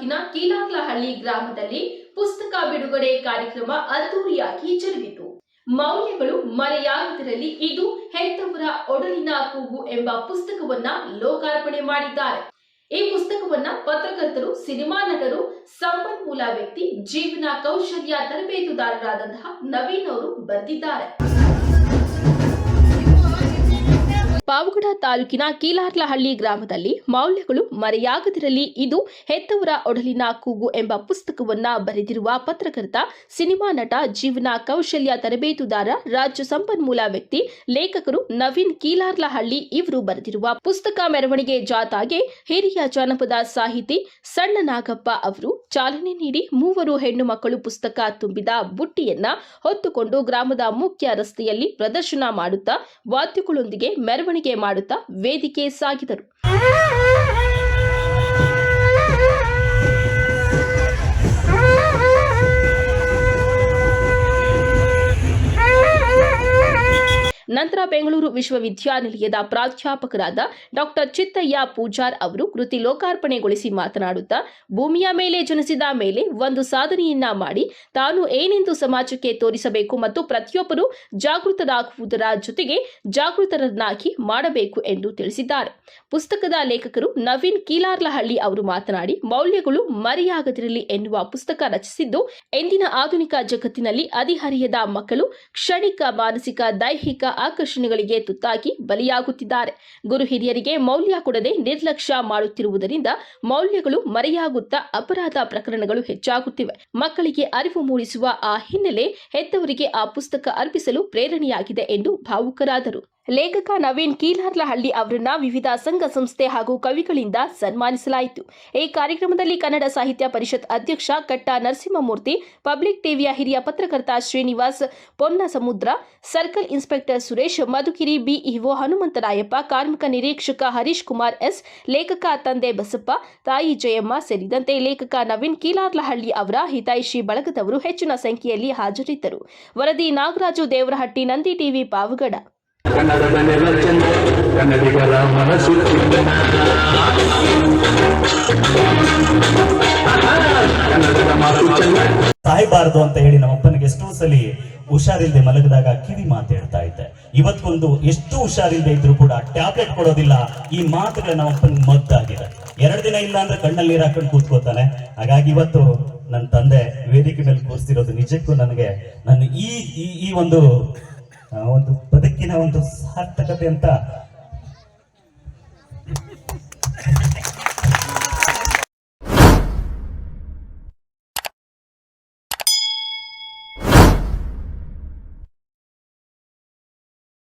ತಾಲೂಕಿನ ಕೀಲಾಕ್ಲಹಳ್ಳಿ ಗ್ರಾಮದಲ್ಲಿ ಪುಸ್ತಕ ಬಿಡುಗಡೆ ಕಾರ್ಯಕ್ರಮ ಅದ್ದೂರಿಯಾಗಿ ಜರುಗಿತು. ಮೌಲ್ಯಗಳು ಮರೆಯಾಗದಿರಲಿ ಇದು ಹೆತ್ತವರ ಒಡಲಿನ ಕೂಗು ಎಂಬ ಪುಸ್ತಕವನ್ನ ಲೋಕಾರ್ಪಣೆ ಮಾಡಿದ್ದಾರೆ. ಈ ಪುಸ್ತಕವನ್ನ ಪತ್ರಕರ್ತರು, ಸಿನಿಮಾ ನಟರು, ಸಂಪನ್ಮೂಲ ವ್ಯಕ್ತಿ, ಜೀವನ ಕೌಶಲ್ಯ ತರಬೇತುದಾರರಾದಂತಹ ನವೀನ್ ಅವರು ಬರೆದಿದ್ದಾರೆ. ಪಾವಗಡ ತಾಲೂಕಿನ ಕೀಲಾರ್ಲಹಳ್ಳಿ ಗ್ರಾಮದಲ್ಲಿ ಮೌಲ್ಯಗಳು ಮರೆಯಾಗದಿರಲಿ, ಇದು ಹೆತ್ತವರ ಒಡಲಿನ ಕೂಗು ಎಂಬ ಪುಸ್ತಕವನ್ನ ಬರೆದಿರುವ ಪತ್ರಕರ್ತ, ಸಿನಿಮಾ ನಟ, ಜೀವನ ಕೌಶಲ್ಯ ತರಬೇತುದಾರ, ರಾಜ್ಯ ಸಂಪನ್ಮೂಲ ವ್ಯಕ್ತಿ, ಲೇಖಕರು ನವೀನ್ ಕೀಲಾರ್ಲಹಳ್ಳಿ ಇವರು ಬರೆದಿರುವ ಪುಸ್ತಕ ಮೆರವಣಿಗೆ ಜಾಥಾಗೆ ಹಿರಿಯ ಜಾನಪದ ಸಾಹಿತಿ ಸಣ್ಣ ನಾಗಪ್ಪ ಅವರು ಚಾಲನೆ ನೀಡಿ ಮೂವರು ಹೆಣ್ಣು ಮಕ್ಕಳು ಪುಸ್ತಕ ತುಂಬಿದ ಬುಟ್ಟಿಯನ್ನ ಹೊತ್ತುಕೊಂಡು ಗ್ರಾಮದ ಮುಖ್ಯ ರಸ್ತೆಯಲ್ಲಿ ಪ್ರದರ್ಶನ ಮಾಡುತ್ತಾ ವಾದ್ಯಗಳೊಂದಿಗೆ ಮೆರವಣಿಗೆ ಮಾಡುತ್ತಾ ವೇದಿಕೆ ಸಾಗಿದರು. ನಂತರ ಬೆಂಗಳೂರು ವಿಶ್ವವಿದ್ಯಾನಿಲಯದ ಪ್ರಾಧ್ಯಾಪಕರಾದ ಡಾಕ್ಟರ್ ಚಿತ್ತಯ್ಯ ಪೂಜಾರ್ ಅವರು ಕೃತಿ ಲೋಕಾರ್ಪಣೆಗೊಳಿಸಿ ಮಾತನಾಡುತ್ತಾ, ಭೂಮಿಯ ಮೇಲೆ ಜನಿಸಿದ ಮೇಲೆ ಒಂದು ಸಾಧನೆಯನ್ನ ಮಾಡಿ, ತಾನು ಏನೆಂದು ಸಮಾಜಕ್ಕೆ ತೋರಿಸಬೇಕು ಮತ್ತು ಪ್ರತಿಯೊಬ್ಬರು ಜಾಗೃತರಾಗುವುದರ ಜೊತೆಗೆ ಜಾಗೃತರನ್ನಾಗಿ ಮಾಡಬೇಕು ಎಂದು ತಿಳಿಸಿದ್ದಾರೆ. ಪುಸ್ತಕದ ಲೇಖಕರು ನವೀನ್ ಕೀಲಾರ್ಲಹಳ್ಳಿ ಅವರು ಮಾತನಾಡಿ, ಮೌಲ್ಯಗಳು ಮರೆಯಾಗದಿರಲಿ ಎನ್ನುವ ಪುಸ್ತಕ ರಚಿಸಿದ್ದು, ಎಂದಿನ ಆಧುನಿಕ ಜಗತ್ತಿನಲ್ಲಿ ಅಧಿಹರಿಯದ ಮಕ್ಕಳು ಕ್ಷಣಿಕ ಮಾನಸಿಕ ದೈಹಿಕ ಆಕರ್ಷಣೆಗಳಿಗೆ ತುತ್ತಾಗಿ ಬಲಿಯಾಗುತ್ತಿದ್ದಾರೆ. ಗುರು ಹಿರಿಯರಿಗೆ ಮೌಲ್ಯ ಕೊಡದೆ ನಿರ್ಲಕ್ಷ್ಯ ಮಾಡುತ್ತಿರುವುದರಿಂದ ಮೌಲ್ಯಗಳು ಮರೆಯಾಗುತ್ತಾ ಅಪರಾಧ ಪ್ರಕರಣಗಳು ಹೆಚ್ಚಾಗುತ್ತಿವೆ. ಮಕ್ಕಳಿಗೆ ಅರಿವು ಮೂಡಿಸುವ ಆ ಹಿನ್ನೆಲೆ ಹೆತ್ತವರಿಗೆ ಆ ಪುಸ್ತಕ ಅರ್ಪಿಸಲು ಪ್ರೇರಣೆಯಾಗಿದೆ ಎಂದು ಭಾವುಕರಾದರು. ಲೇಖಕ ನವೀನ್ ಕೀಲಾರ್ಲಹಳ್ಳಿ ಅವರನ್ನ ವಿವಿಧ ಸಂಘ ಸಂಸ್ಥೆ ಹಾಗೂ ಕವಿಗಳಿಂದ ಸನ್ಮಾನಿಸಲಾಯಿತು. ಈ ಕಾರ್ಯಕ್ರಮದಲ್ಲಿ ಕನ್ನಡ ಸಾಹಿತ್ಯ ಪರಿಷತ್ ಅಧ್ಯಕ್ಷ ಕಟ್ಟ ನರಸಿಂಹಮೂರ್ತಿ, ಪಬ್ಲಿಕ್ ಟಿವಿಯ ಹಿರಿಯ ಪತ್ರಕರ್ತ Srinivas Ponna Samudra circle inspector Suresh Madhugiri BEO Hanumantharayappa, ಕಾರ್ಮಿಕ ನಿರೀಕ್ಷಕ ಹರೀಶ್ ಕುಮಾರ್ ಎಸ್, ಲೇಖಕ ತಂದೆ ಬಸಪ್ಪ, ತಾಯಿ ಜಯಮ್ಮ ಸೇರಿದಂತೆ ಲೇಖಕ ನವೀನ್ ಕೀಲಾರ್ಲಹಳ್ಳಿ ಅವರ ಹಿತೈಷಿ ಬಳಗದವರು ಹೆಚ್ಚಿನ ಸಂಖ್ಯೆಯಲ್ಲಿ ಹಾಜರಿದ್ದರು. ವರದಿ ನಾಗರಾಜು ದೇವರಹಟ್ಟಿ, ನಂದಿ ಟಿವಿ, ಪಾವಗಡ. ಕನ್ನಡದ ನೆಲ ಚಂದ ಕನ್ನಡಿಗರ ಮನಸ್ಸು ಕನ್ನಡದ ಮಾತು ಚಂದ ಸಾಯಬಾರದು ಅಂತ ಹೇಳಿ ನಮ್ಮಪ್ಪನಿಗೆ ಎಷ್ಟೋ ಸಲಿ ಹುಷಾರಿಲ್ಲದೆ ಮಲಗಿದಾಗ ಕಿವಿ ಮಾತು ಹೇಳ್ತಾ ಇದ್ದೆ. ಇವತ್ತೊಂದು ಎಷ್ಟು ಹುಷಾರಿಲ್ಲದೆ ಇದ್ರು ಕೂಡ ಟ್ಯಾಬ್ಲೆಟ್ ಕೊಡೋದಿಲ್ಲ, ಈ ಮಾತುಗಳ ನಮ್ಮಪ್ಪನ ಮದ್ದಾಗಿದೆ. ಎರಡು ದಿನ ಇಲ್ಲ ಅಂದ್ರೆ ಕಣ್ಣಲ್ಲಿ ನೀರು ಹಾಕೊಂಡು ಕೂತ್ಕೋತಾನೆ ಹಾಗಾಗಿ ಇವತ್ತು ನನ್ನ ತಂದೆ ವೇದಿಕೆ ಮೇಲೆ ಕೂರಿಸಿರೋದು ನಿಜಕ್ಕೂ ನನಗೆ ನಾನು ಈ- ಈ ಒಂದು ಆ, ಒಂದು ಬದುಕಿನ ಒಂದು ಸಾರ್ಥಕತೆ ಅಂತ